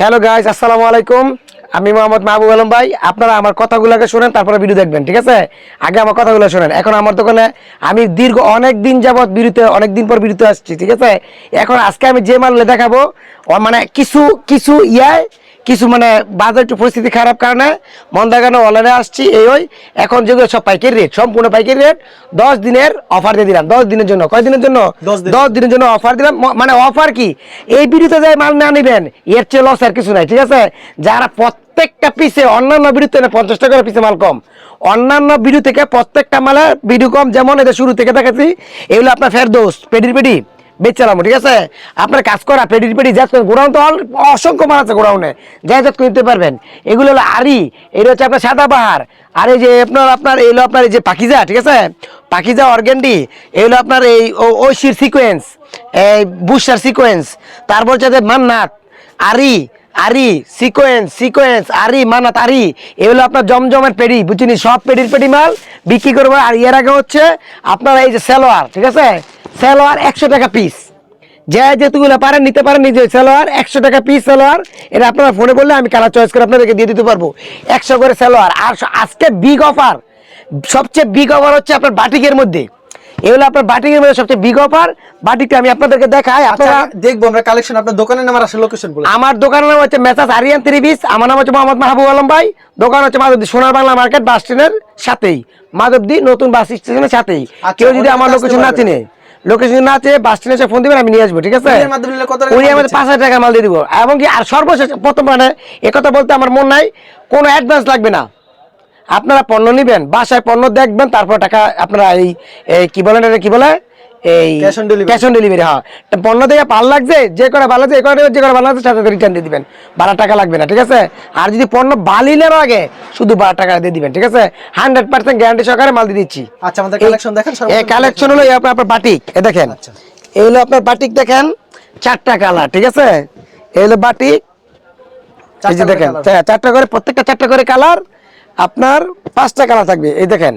Hello guys আসসালামু আলাইকুম। আমি মোহাম্মদ মাহবুব আলম ভাই। আপনারা আমার কথাগুলোকে শোনেন, তারপরে ভিডিও দেখবেন, ঠিক আছে? আগে আমার কথাগুলো শোনেন। এখন আমার দোকানে আমি দীর্ঘ অনেক দিন যাবৎ বিরুতে অনেক দিন পর বিরুতে আসছি, ঠিক আছে? এখন আজকে আমি যে মাল দেখাবো মানে কিছু কিছু ইয়ায় কিছু মানে বাজার একটু পরিস্থিতি খারাপ কারণে মন্দাগানো অনলাইনে আসছি এই ওই। এখন যেগুলো সব পাইকারি রেট সম্পূর্ণ পাইকারি রেট দশ দিনের অফার দিয়ে দিলাম দশ দিনের জন্য। কয় দিনের জন্য? দশ দিনের। জন্য অফার দিলাম। মানে অফার কি? এই বিরুদ্ধে যাই মাল না নিবেন এর চেয়ে লস আর কিছু নাই ঠিক আছে? যারা প্রত্যেকটা পিসে অন্যান্য বিরুদ্ধে পঞ্চাশ টাকা পিসে মাল কম। অন্যান্য বিরু থেকে প্রত্যেকটা মালের বিডু কম যেমন এটা শুরু থেকে দেখাচ্ছি এগুলো আপনার ফের দোষ পেডির পেডি। বেচালাম ঠিক আছে? আপনার কাজ করা পেডির পেডি জাত করেন গোডাউন তো অসংখ্য মাল আছে গোডাউনে। যাই জাত করে নিতে পারবেন। এগুলো হলো আরি এটা হচ্ছে আপনার সাদা বাহার আর এই যে আপনার আপনার এইগুলো আপনার এই যে পাখিজা ঠিক আছে? পাখিজা অর্গেন্ডি এগুলো আপনার এই ঐশীর সিকোয়েন্স এই বুসার সিকোয়েন্স তারপর হচ্ছে মান্নাত আরি আরি সিকোয়েন্স সিকোয়েন্স আরি মানাত আরি এগুলো আপনার জমজমের পেডি বুঝিনি সব পেডির পেডি মাল বিক্রি করব। আর এর আগে হচ্ছে আপনার এই যে সেলোয়ার, ঠিক আছে? সেলোয়ার একশো টাকা পিস যে যেতুগুলো পারেন নিতে পারেন নিজে সেলোয়ার একশো টাকা পিস সেলোয়ার। এটা আপনারা ফোনে বললে আমি কালার চয়েস করে আপনাদেরকে দিয়ে দিতে পারব। একশো করে সেলোয়ার। আর আজকে বিগ অফার সবচেয়ে বিগ অফার হচ্ছে আপনার বাটিকের মধ্যে। এগুলো আপনার বাটিকের মধ্যে সবচেয়ে বিগ অফার বাটিকটা আমি আপনাদেরকে দেখাই। আচ্ছা আপনারা দেখব আমরা কালেকশন আপনার দোকানের নাম আর আসলে লোকেশন বলে। আমার দোকানের নাম হচ্ছে মেসাজ আরিয়ান ত্রিবিস আমার নাম হচ্ছে মোহাম্মদ মাহবুব আলম ভাই। দোকান হচ্ছে মাধবদী সোনার বাংলা মার্কেট বাস স্ট্যান্ডের সাথেই। মাধবদী নতুন বাস স্টেশনের সাথেই। আচ্ছা, কেউ যদি আমার লোকেশন না। চিনে। লোকেশন না চেয়ে বাস স্ট্যান্ডে এসে ফোন দিবেন আমি নিয়ে আসব ঠিক আছে? উনি মধ্যে পাঁচ হাজার টাকা মাল দিয়ে দিব। এবং কি আর সর্বশেষ প্রথম মানে একথা বলতে আমার মন নাই কোনো অ্যাডভান্স লাগবে না। আপনারা পণ্য নেবেন বাসায় পণ্য দেখবেন তারপর টাকা আপনারা এই এই কি বলেন এটা কি বলে? এই। ক্যাশ অন ডেলিভারি হ্যাঁ। পণ্য ভালো লাগছে যে করে ভালো লাগছে এ করে যে করে ভালো লাগছে সাথে রিটার্ন দিয়ে দিবেন। বারো টাকা লাগবে না ঠিক আছে? আর যদি পণ্য বালিলের আগে শুধু বারো টাকা দিয়ে দিবেন ঠিক আছে? হান্ড্রেড পার্সেন্ট গ্যারান্টি সহকারে মাল দিয়ে দিচ্ছি। আচ্ছা আমাদের কালেকশন দেখেন এই কালেকশন হলো আপনার আপনার বাটিক এ দেখেন। আচ্ছা। এই হলো আপনার বাটিক দেখেন চারটা কালার ঠিক আছে? এই হলো বাটিক এই যে দেখেন চারটা করে প্রত্যেকটা চারটা করে কালার আপনার পাঁচটা কালার থাকবে এই দেখেন।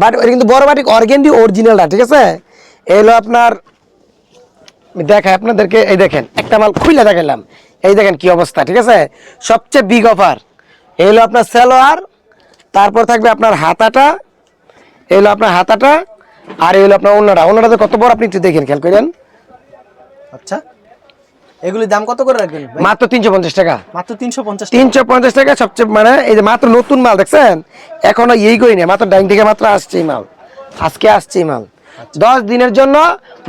বাট কিন্তু বড় বাটিক অর্গেন্ডি অরিজিনালটা ঠিক আছে? এই হলো আপনার দেখাই আপনাদেরকে এই দেখেন একটা মাল খুলে দেখালাম এই দেখেন কি অবস্থা ঠিক আছে? সবচেয়ে বিগ অফার এই হলো আপনার সালোয়ার তারপর থাকবে আপনার হাতাটা এই হলো আপনার হাতাটা আর এই হলো আপনার অন্যটা অন্যটা কত বড় আপনি একটু দেখেন খেয়াল করেন। আচ্ছা। এগুলির দাম কত করে রাখবেন? মাত্র তিনশো পঞ্চাশ টাকা। মাত্র তিনশো পঞ্চাশ তিনশো পঞ্চাশ টাকা সবচেয়ে মানে এই যে মাত্র নতুন মাল দেখছেন? এখনও এই করি না মাত্র ডাইন থেকে মাত্র আসছে এই মাল। আজকে আসছে এই মাল। দশ দিনের জন্য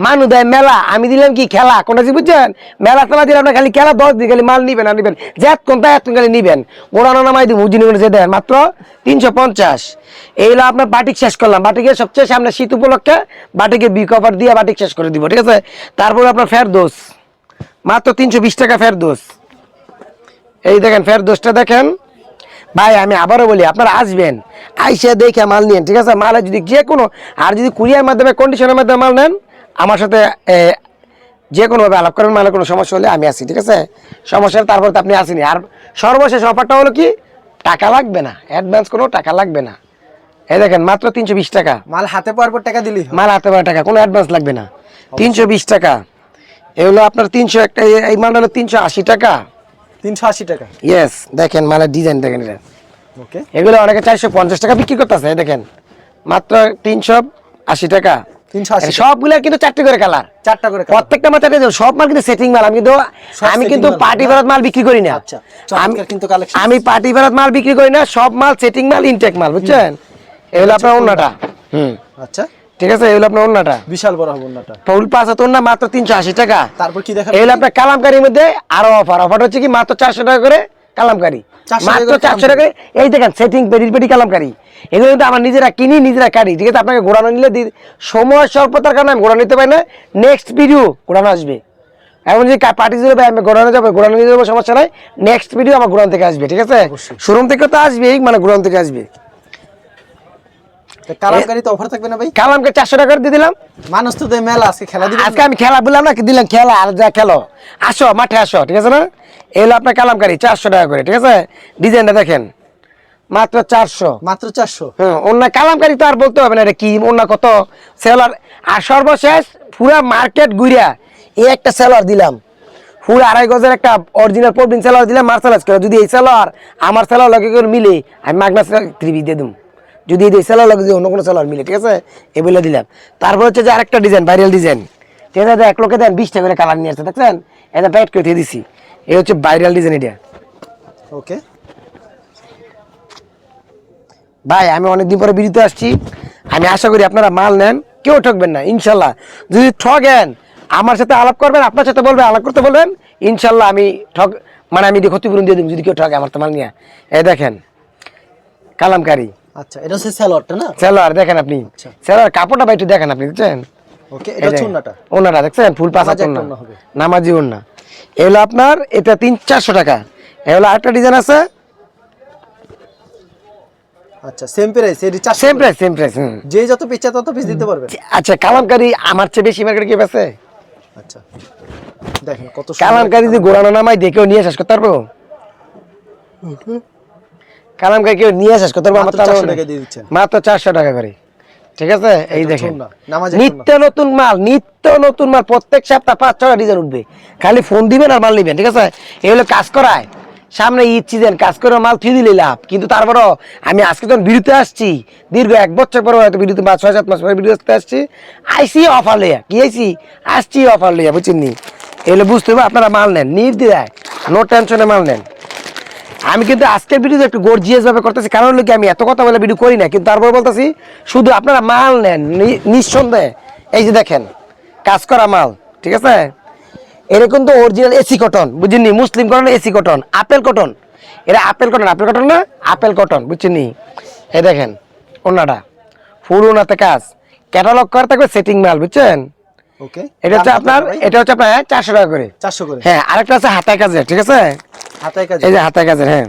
মানু দেয় মেলা। আমি দিলাম কি খেলা? কোনটা বুঝছেন? মেলা খেলা দিলাম না খালি খেলা, দশ দিন খালি মাল নিবেন, আর নিবেন। যেত কোন তাই এত খালি নিবেন। ওড়ানো নামাই দিব, উজিনি করে দেন মাত্র তিনশো পঞ্চাশ। এই আপনার বাটিক শেষ করলাম। বাটিকের সবচেয়ে সামনে শীত উপলক্ষে বাটিকে বি কভার দিয়ে বাটিক শেষ করে দিব, ঠিক আছে? তারপরে আপনার ফের দোষ মাত্র তিনশো বিশ টাকা ফের দোষ এই দেখেন ফের দোষটা দেখেন। ভাই আমি আবারও বলি আপনারা আসবেন আইসে দেখে মাল নিন ঠিক আছে? মালে যদি যে কোনো আর যদি কুরিয়ার মাধ্যমে কন্ডিশনের মাধ্যমে মাল নেন আমার সাথে যে কোনোভাবে আলাপ করেন মালে কোনো সমস্যা হলে আমি আসি ঠিক আছে? সমস্যা হলে তারপর তো আপনি আসেনি আর সর্বশেষ অফারটা হলো কি? টাকা লাগবে না অ্যাডভান্স কোনো টাকা লাগবে না। এই দেখেন মাত্র তিনশো বিশ টাকা। মাল হাতে পাওয়ার পর টাকা দিলি মাল হাতে পারে টাকা কোনো অ্যাডভান্স লাগবে না। তিনশো বিশ টাকা। এগুলো আপনার তিনশো একটা এই- এই মালটা হলো তিনশো আশি টাকা। তিনশো আশি টাকা। ইয়েস দেখেন ডিজাইন দেখেন এটা ওকে এগুলো অনেকে চারশো পঞ্চাশ টাকা বিক্রি করতেছে দেখেন। মাত্র তিনশো আশি টাকা। তিনশো কিন্তু চারটে করে কালার চারটা করে প্রত্যেকটা মাল চারটে সব মাল কিন্তু সেটিং মাল। আমি কিন্তু আমি কিন্তু পার্টি? ভারত মাল বিক্রি করি না। আচ্ছা, আমি কিন্তু collection। আমি পার্টি ভারত মাল বিক্রি করি না সব মাল সেটিং মাল ইনটেক মাল বুঝছেন? এগুলো আপনার অন্যটা। হুম। আচ্ছা। ঠিক আছে এগুলো আপনার বিশাল বড় হবে ওনাটা ফুল পাঁচ হাত ওন্না মাত্র তিনশো আশি টাকা। তারপর কি? এগুলো আপনার কালামকারির মধ্যে আরও অফার। অফার হচ্ছে কি মাত্র চারশো টাকা করে কালামকারি। মাত্র চারশো টাকা এই দেখেন সেটিং কালামকারি। এগুলো কিন্তু আমার নিজেরা কিনি নিজেরা কাটি। ঠিক আছে আপনাকে ঘোরানো নিলে সময় স্বল্পতার কারণে আমি ঘোরানো নিতে পারি না। নেক্সট ভিডিও ঘোরানো আসবে। এখন যদি পার্টি যাবে আমি ঘোরানো যাব ঘোরানো নিয়ে যাব সমস্যা নাই। নেক্সট ভিডিও আমার ঘোরান থেকে আসবে ঠিক আছে? শোরুম থেকে তো আসবেই মানে ঘোরান থেকে আসবে। কালামকারি তো অফার থাকবে না ভাই? কালামকে চারশো টাকা দিয়ে দিলাম। মানুষ তো মেলা আজকে খেলা আজকে আমি খেলা বললাম না কি দিলাম? খেলা আর যা খেলো। আসো মাঠে আসো ঠিক আছে না? এলো আপনার কালামকারি টাকা করে ঠিক আছে? ডিজাইনটা দেখেন। মাত্র চারশো। মাত্র চারশো? হ্যাঁ অন্য কালামকারি তো আর বলতে হবে না এটা কি অন্য কত? সেলার আর সর্বশেষ পুরা মার্কেট ঘুরিয়া এই একটা সেলার দিলাম। ফুল আড়াই গজের একটা অরিজিনাল প্রবলিন সেলার দিলে মার্শালাইজ করে। যদি এই সেলার আমার সেলার লগে করে মিলে আমি মাগনা থ্রি দিয়ে যদি এই সেলার লগে যদি অন্য কোনো সেলার মিলে ঠিক আছে? এগুলো দিলাম। তারপর হচ্ছে যে আরেকটা ডিজাইন ভাইরাল ডিজাইন ঠিক আছে এক লোকে দেন বিশটা করে কালার নিয়ে আসছে দেখছেন? এটা প্যাকেট করে দিয়ে দিছি। এই হচ্ছে ভাইরাল ডিজাইন এটা। ওকে ভাই আমি অনেকদিন পরে বিরতি আসছি। আমি আশা করি আপনারা মাল নেন। কেউ ঠকবেন না ইনশাল্লাহ। যদি ঠকেন আমার সাথে আলাপ করবেন আপনার সাথে বলবেন আলাপ করতে বলবেন ইনশাল্লাহ আমি ঠক মানে আমি ক্ষতিপূরণ দিয়ে দেবো যদি কেউ ঠকে আমার তো মাল নিয়ে এই দেখেন কালামকারি। আচ্ছা এটা হচ্ছে স্যালোয়ারটা না? সেলোয়ার দেখেন আপনি। আচ্ছা। সেলোয়ার কাপড়টা ভাই একটু দেখেন আপনি দেখছেন ওকে এটা হচ্ছে ওন্নাটা দেখছেন? ফুল পাঁচা নামাজি একটা ওনা। নামাজি ওনা এগুলো আপনার এটা তিন চারশো টাকা। এগুলো আরেকটা ডিজাইন আছে। আচ্ছা same price same price same price যে যত পিচ্ছা তত পিস দিতে পারবেন আচ্ছা কালামকারি আমার চেয়ে বেশি মার্কেট কি আছে আচ্ছা দেখেন কত কালামকারি যদি গোড়ানো নামাই দেখেও নিয়ে শেষ করতে পারব কালামকারি কেউ নিয়ে শেষ করতে পারব মাত্র তো 400 আরও টাকা দিয়ে দিচ্ছেন। মাত্র চারশো টাকা করে। ঠিক আছে? এই দেখেন। নিত্য নতুন মাল নিত্য নতুন মাল প্রত্যেক সপ্তাহ পাঁচ ছটা ডিজাইন উঠবে। খালি ফোন দিবেন আর মাল নিবেন ঠিক আছে? এগুলো কাজ করায়। সামনে ঈদ সিজন কাজ করে মাল থুই দিলে লাভ। কিন্তু তারপরও আমি আজকে যখন বিরুতে আসছি দীর্ঘ এক বছর পরে হয়তো বিরুতে পাঁচ ছয় সাত মাস পরে বিরুতে আসছি আইসি অফার লইয়া। কি আইসি? আসছি অফার লইয়া বুঝছেন নি? এগুলো বুঝতে হবে আপনারা মাল নেন নির্দিদায় নো টেনশনে মাল নেন। আমি কিন্তু আজকের ভিডিও একটু গর্জিয়াস ভাবে করতেছি। কারণ হলো কি আমি এত কথা বলে ভিডিও করি না কিন্তু তারপর বলতেছি শুধু আপনারা মাল নেন নিঃসন্দেহে। এই যে দেখেন কাজ করা মাল ঠিক আছে? এটা কিন্তু অরিজিনাল এসি কটন বুঝিনি muslin cotton AC cotton apple cotton এটা আপেল কটন আপেল কটন না? আপেল কটন বুঝছেনি এই দেখেন ওনাটা ফুল ওনাতে কাজ। ক্যাটালগ করা থাকবে সেটিং মাল বুঝছেন? ওকে এটা হচ্ছে আপনার এটা হচ্ছে আপনার চারশো টাকা করে। চারশো করে। হ্যাঁ আরেকটা আছে হাতায় কাজের ঠিক আছে? কাজ এই যে হাতে কাজের হ্যাঁ।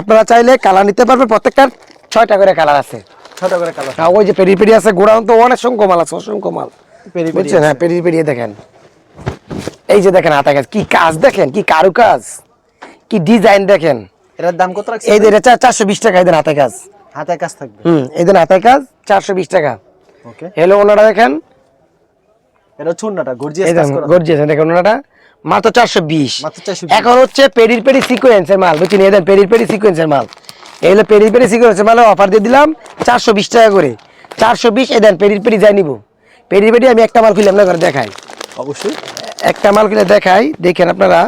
আপনারা চাইলে কালার নিতে পারবেন প্রত্যেকটার ছয়টা করে কালার আছে। ছটা করে কালার ওই যে পেরি পেরি আছে গোড়াউন তো অনেক সংখ্য মাল আছে অসংখ্য মাল। বুঝছেন? হ্যাঁ পেরি পেরি দেখেন। এই যে দেখেন হাতে কাজ কি কাজ দেখেন কি কারু কাজ কি ডিজাইন দেখেন। এটার দাম কত রাখছে এই যে চারশো বিশ টাকা এদের হাতে কাজ। হাতায় কাজ থাকবে? হুম এদের হাতে কাজ চারশো বিশ টাকা। ওকে এলো ওনারা দেখেন। এটা হচ্ছে ওন্নাটা গর্জিয়াস গর্জিয়াস দেখেন ওনারা। মাত্র চারশো বিশ। এখন হচ্ছে পেরির পেরি সিকোয়েন্সের মাল বুঝছেন? এদের পেরির পেরি সিকোয়েন্সের মাল। এই হলো পেরির পেরি সিকোয়েন্সের মাল অফার দিয়ে দিলাম চারশো বিশ টাকা করে। চারশো বিশ এদেন পেরির পেরি যাই নিব। পেরির পেরি আমি একটা মাল খুলে আপনার ঘরে দেখাই। অবশ্যই। একটা মাল খুলে দেখাই দেখেন আপনারা।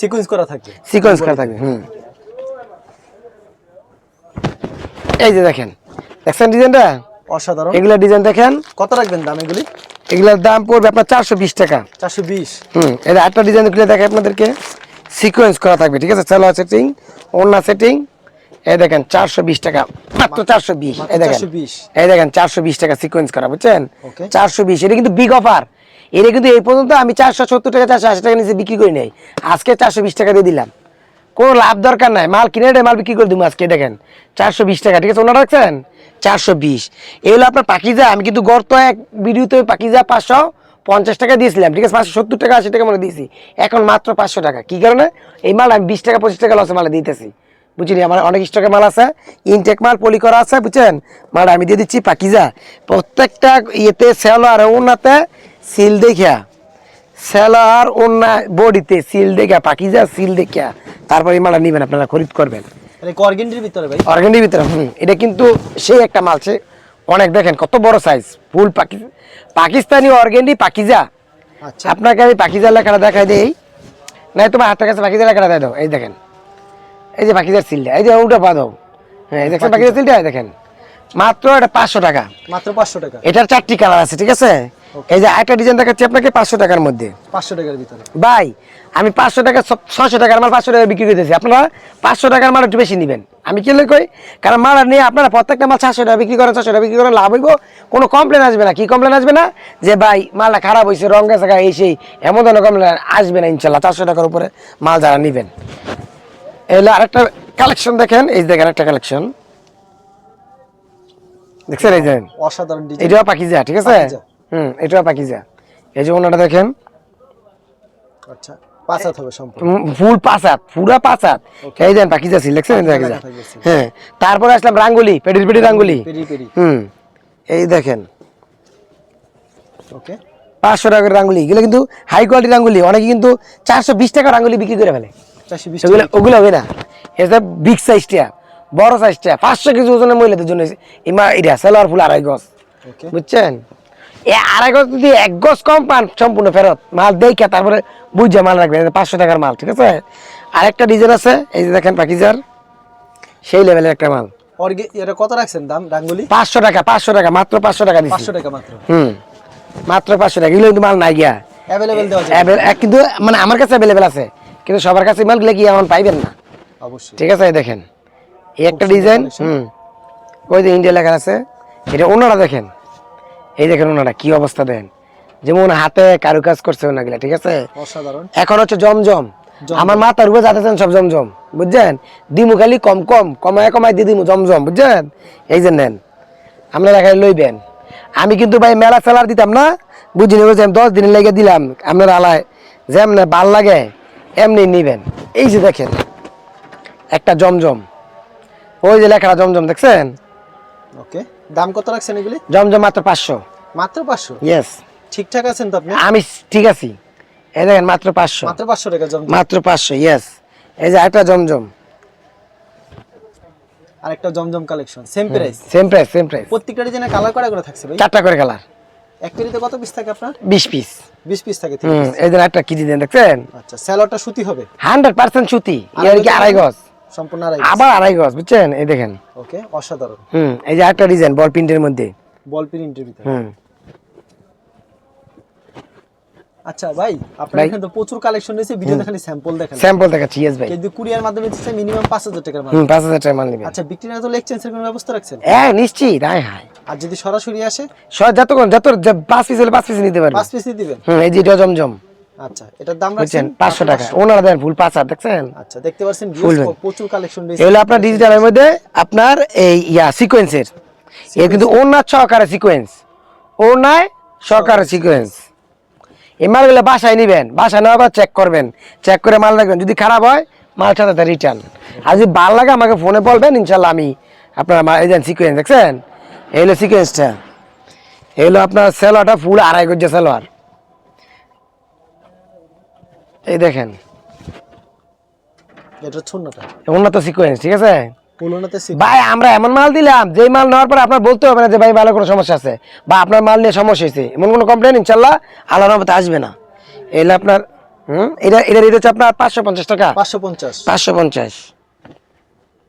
সিকোয়েন্স করা থাকবে সিকোয়েন্স করা থাকবে হুম। এই যে দেখেন দেখছেন ডিজাইনটা? অসাধারণ। এগুলা ডিজাইন দেখেন। কত রাখবেন দাম এগুলি? এগুলার দাম পড়বে আপনার চারশো বিশ টাকা। চারশো বিশ। হুম এটা একটা ডিজাইন খুলে দেখে আপনাদেরকে। সিকোয়েন্স করা থাকবে ঠিক আছে? সালোয়ার সেটিং ওড়না সেটিং এই দেখেন চারশো বিশ টাকা। মাত্র চারশো বিশ এই দেখেন। 420 এই দেখেন চারশো বিশ টাকা সিকোয়েন্স করা বুঝছেন? চারশো বিশ এটা কিন্তু বিগ অফার এটা কিন্তু এই পর্যন্ত আমি চারশো সত্তর টাকা চারশো আশি টাকা নিচে বিক্রি করি নাই। আজকে চারশো বিশ টাকা দিয়ে দিলাম। কোনো লাভ দরকার নাই। মাল কিনে মাল বিক্রি করে দিব আজকে, দেখেন। চারশো বিশ টাকা, ঠিক আছে? ওনারা রাখছেন? চারশো বিশ। এই হলো আপনার পাকিজা। আমি কিন্তু গর্ত এক ভিডিওতে পাকিজা পাঁচশো পঞ্চাশ টাকা দিয়েছিলাম, ঠিক আছে? পাঁচশো সত্তর টাকা, আশি টাকা মনে দিয়েছি। এখন মাত্র পাঁচশো টাকা। কি কারণে? এই মাল আমি বিশ টাকা, পঁচিশ টাকা লসে মালে দিতেছি। বুঝলি? আমার অনেক স্টকের মাল আছে। ইনটেক মাল, পলি করা আছে, বুঝছেন? মাল আমি দিয়ে দিচ্ছি পাকিজা। প্রত্যেকটা ইয়েতে সেলো আর ওনাতে সিল দেখিয়া। সেলার ওনা বডিতে সিল দেখা পাকিজা সিল দেখা তারপরে এই মালটা নিবেন আপনারা খরিদ করবেন। এটা ভিতরে ভাই? অর্গানির ভিতরে হুম এটা কিন্তু সেই একটা মাল সে। অনেক দেখেন কত বড় সাইজ ফুল পাকি পাকিস্তানি অর্গেন্ডি পাকিজা। আচ্ছা। আপনাকে আমি পাকিজা লেখাটা দেখাই দেই। নাই তোমার হাতের কাছে পাকিজা লেখাটা দেয় দাও এই দেখেন। এই যে পাকিজার সিলটা এই যে ওটা পা দাও। হ্যাঁ এই দেখছেন পাকিজার সিলটা? দেখেন। মাত্র এটা পাঁচশো টাকা। মাত্র পাঁচশো টাকা। এটার চারটি কালার আছে ঠিক আছে? এই যে একটা ডিজাইন দেখাচ্ছি আপনাকে পাঁচশো টাকার মধ্যে। পাঁচশো টাকার ভিতরে। ভাই আমি পাঁচশো টাকা ছশো টাকার মাল পাঁচশো টাকা বিক্রি করতেছি। আপনারা পাঁচশো টাকার মাল একটু বেশি নেবেন। আমি কি কই? কারণ মাল নিয়ে আপনারা প্রত্যেকটা মাল সাতশো টাকা বিক্রি করেন ছশো টাকা বিক্রি করেন লাভ হইব। কোনো কমপ্লেন আসবে না। কি কমপ্লেন আসবে না? যে ভাই মালটা খারাপ হয়েছে রং গেছে এই সেই। এমন ধরনের কমপ্লেন আসবে না ইনশাল্লাহ। চারশো টাকার উপরে মাল যারা নেবেন। এগুলো আরেকটা কালেকশন দেখেন। এই দেখেন একটা কালেকশন দেখছেন এই যে? অসাধারণ পাকিজা ঠিক আছে। হুম এটাও পাকিজা। এই যে ওনাটা দেখেন। আচ্ছা হবে সম্পূর্ণ। ফুল পুরা এই দেন। হ্যাঁ তারপরে আসলাম রাঙ্গুলি পেডির পেডি রাঙ্গুলি। পেরি পেরি হুম এই দেখেন। ওকে পাঁচশো টাকা করে রাঙ্গুলি এগুলো কিন্তু হাই কোয়ালিটি রাঙ্গুলি। অনেকে কিন্তু চারশো বিশ টাকা রাঙ্গুলি বিক্রি করে ফেলে। ওগুলো ওগুলো হবে না। এটা বিগ সাইজটা বড় সাইজটা পাঁচশো কেজি ওজনের মহিলাদের জন্য এটা সেলোয়ার ফুল আড়াই ওকে বুঝছেন? আড়াই গজ যদি এক গজ কম পান সম্পূর্ণ ফেরত। মাল দেখে তারপরে বুঝে মাল রাখবেন পাঁচশো টাকার মাল ঠিক আছে? আরেকটা ডিজাইন আছে এই যে দেখেন পাকিজার সেই লেভেলের একটা মাল। এটা কত রাখছেন দাম ডাঙ্গুলি? পাঁচশো টাকা পাঁচশো টাকা মাত্র পাঁচশো টাকা পাঁচশো টাকা মাত্র। হুম মাত্র পাঁচশো টাকা এগুলো কিন্তু মাল নাই গিয়া। অ্যাভেলেবেল দেওয়া কিন্তু মানে আমার কাছে অ্যাভেলেবেল আছে কিন্তু সবার কাছে মালগুলো কি এমন পাইবেন না? অবশ্যই। ঠিক আছে দেখেন। এই একটা ডিজাইন হুম। ওই যে ইন্ডিয়া লেখা আছে এটা ওনারা দেখেন। এই দেখেন ওনারা কি অবস্থা দেন। যেমন হাতে কারুকাজ করছে ওনাগুলা ঠিক আছে? অসাধারণ। এখন হচ্ছে জমজম। আমার মাথার উপরে যাতেছেন সব জমজম বুঝছেন? দিমু খালি কম কম কমায় কমায় দিয়ে দিমু জমজম বুঝছেন? এই যে নেন আপনারা খালি লইবেন। আমি কিন্তু ভাই মেলা সেলার দিতাম না বুঝি নেব যে দশ দিনের লেগে দিলাম আপনারা আলায়। যেমন ভালো লাগে এমনি নিবেন। এই যে দেখেন একটা জমজম। ওই যে লেখাটা জমজম দেখছেন? ওকে। দাম কত রাখছেন এগুলি? জমজম মাত্র পাঁচশো। মাত্র পাঁচশো? ইয়েস ঠিকঠাক আছেন তো আপনি? আমি ঠিক আছি। এই দেখেন মাত্র পাঁচশো। মাত্র পাঁচশো টাকা জম মাত্র পাঁচশো ইয়েস এই যে একটা জমজম। আর একটা জমজম collection same price same price same price প্রত্যেকটা ডিজাইনে কালার করা করে থাকছে ভাই। চারটা করে কালার এক পেরিতে কত পিস থাকে আপনার? বিশ পিস বিশ পিস থাকে হুম piece। এই যে একটা কিজি দেন দেখছেন? আচ্ছা স্যালোয়ারটা সুতি হবে? হান্ড্রেড পার্সেন্ট সুতি। এর কি আড়াই গজ? সম্পূর্ণ আড়াই আবার আড়াই গজ বুঝছেন? এই দেখেন। ওকে অসাধারণ। হুম এই যে একটা ডিজাইন বল প্রিন্টের মধ্যে। বল প্রিন্টের ভিতরে। হুম। আচ্ছা ভাই আপনার এখানে তো প্রচুর কালেকশন রয়েছে ভিডিওতে খালি স্যাম্পল দেখেন স্যাম্পল দেখাচ্ছি ইয়েস ভাই। কিন্তু কুরিয়ার মাধ্যমে দিচ্ছে মিনিমাম পাঁচ হাজার টাকার মাল। হুম পাঁচ হাজার টাকা মাল নেবেন। আচ্ছা বিক্রি না তো এক্সচেঞ্জের কোনো ব্যবস্থা রাখছেন? হ্যাঁ নিশ্চিত হাই হাই আর যদি সরাসরি আসে? যতক্ষণ যত যত পাঁচ পিস হলে পাঁচ পিস নিতে পারবেন। পাঁচ পিস দিবেন? হুম এই যে জমজম। আচ্ছা এটার দাম রাখছেন টাকা। ওনারা দেন ফুল দেখছেন? আচ্ছা দেখতে পাচ্ছেন Full viewers band। প্রচুর কালেকশন রয়েছে। এগুলো আপনার ডিজিটালের মধ্যে আপনার এই ইয়া সিকোয়েন্সের এর কিন্তু ওনার সহকারে সিকোয়েন্স ওনায় সহকারে সিকোয়েন্স এই মালগুলো বাসায় নিবেন। বাসায় নেওয়ার পর চেক করবেন। চেক করে মাল রাখবেন। যদি খারাপ হয় মাল সাথে রিটার্ন আর যদি ভালো লাগে আমাকে ফোনে বলবেন ইনশাল্লাহ আমি আপনার এই সিকোয়েন্স দেখছেন? এই হলো সিকোয়েন্সটা এই হলো আপনার সেলোয়ারটা ফুল আড়াই গজ্জা সেলোয়ার এই দেখেন। এটা ছন্নটা উন্নত সিকোয়েন্স ঠিক আছে? ভাই আমরা এমন মাল দিলাম যে মাল নেওয়ার পর আপনার বলতে হবে না যে ভাই ভালো কোনো সমস্যা আছে। বা আপনার মাল নিয়ে সমস্যা হয়েছে। এমন কোনো কমপ্লেন ইনশাল্লাহ আল্লাহ রহমতে আসবে না। এলে আপনার হুম? এটা এটা রেট হচ্ছে আপনার পাঁচশো পঞ্চাশ টাকা। পাঁচশো পঞ্চাশ। পাঁচশো পঞ্চাশ।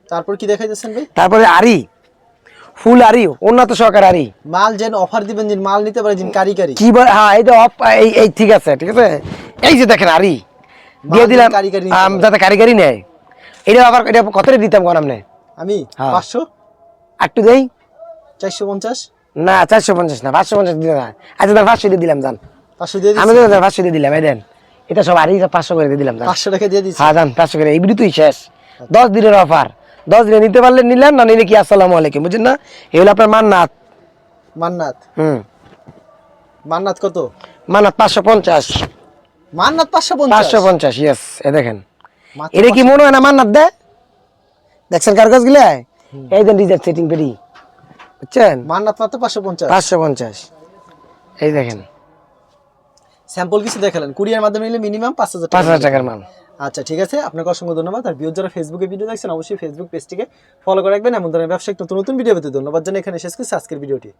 তারপর কি ভাই? তারপরে আরি। ফুল আরি উন্নত সহকার আরি। মাল যেন অফার দিবেন যে মাল নিতে পারে যেন কারি কারি কি বল? হ্যাঁ এই যে অফ এই এই ঠিক আছে ঠিক আছে? এই যে দেখেন আরি দিয়ে দিলাম যেন কারিগরি যাতে কারিগরি নেয়। এটা আবার এটা কত দিতাম কোন আপনি? আমি? হ্যাঁ। পাঁচশো? একটু দেই। চারশো পঞ্চাশ? না চারশো পঞ্চাশ না পাঁচশো পঞ্চাশ দিলে না। আচ্ছা তার পাঁচশো দিয়ে দিলাম জান পাঁচশো দিয়ে আমি তো পাঁচশো দিয়ে দিলাম এই দেন। এটা সব আরই পাঁচশো করে দিয়ে দিলাম পাঁচশো টাকা দিয়ে দিচ্ছি। হ্যাঁ জান পাঁচশো করে। এই তুই শেষ। দশ দিনের অফার দশ দিনে নিতে পারলে নিলেন না নিলে কি আসসালামু আলাইকুম? বুঝছেন না? এই হলো আপনার মান্নাত। মান্নাত? হুম। মান্নাত কত? মান্নাত পাঁচশো পঞ্চাশ। মান্নাত পাঁচশো পঞ্চাশ? পাঁচশো পঞ্চাশ ইয়েস এ দেখেন। এটা কি মনে হয় না মান্নাত দে দেখছেন কার কাজ গিলে এই দেন ডিজাইন সেটিং বেরি বুঝছেন? মান্নাত মাত্র পাঁচশো পঞ্চাশ। পাঁচশো পঞ্চাশ। এই দেখেন। স্যাম্পল কিছু দেখালেন। কুরিয়ার মাধ্যমে নিলে মিনিমাম পাঁচ হাজার পাঁচ টাকা হাজার টাকার মাল। আচ্ছা ঠিক আছে। আপনাকে অসংখ্য ধন্যবাদ। আর ভিউ যারা ফেসবুকে ভিডিও দেখছেন অবশ্যই ফেসবুক পেজটিকে ফলো করে রাখবেন। এমন ধরনের ব্যবসায়িক নতুন নতুন ভিডিও পেতে ধন্যবাদ জানিয়ে এখানে শেষ করছি। আজকের ভিডিওটি